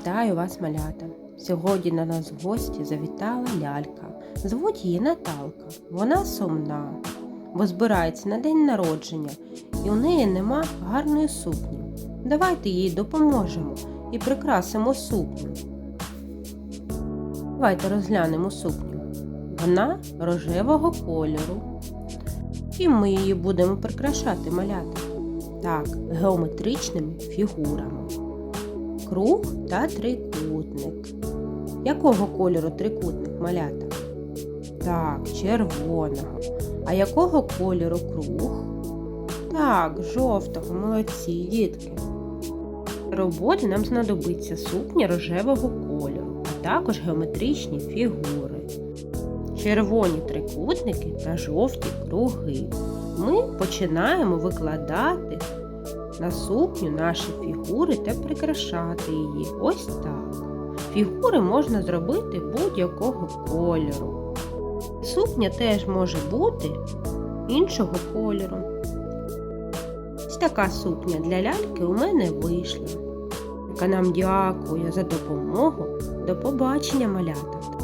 Вітаю вас, малята! Сьогодні на нас в гості завітала лялька. Звуть її Наталка. Вона сумна, бо збирається на день народження, і у неї нема гарної сукні. Давайте їй допоможемо і прикрасимо сукню. Давайте розглянемо сукню. Вона рожевого кольору. І ми її будемо прикрашати малята. Так, геометричними фігурами круг та трикутник. Якого кольору трикутник малята? Так, червоного. А якого кольору круг? Так, жовтого, молодці, дітки. Роботи нам знадобиться сукня рожевого кольору, а також геометричні фігури. Червоні трикутники та жовті круги. Ми починаємо викладати на сукню наші фігури та прикрашати її. Ось так. Фігури можна зробити будь-якого кольору. Сукня теж може бути іншого кольору. Ось така сукня для ляльки у мене вийшла. Яка нам дякує за допомогу. До побачення, малята!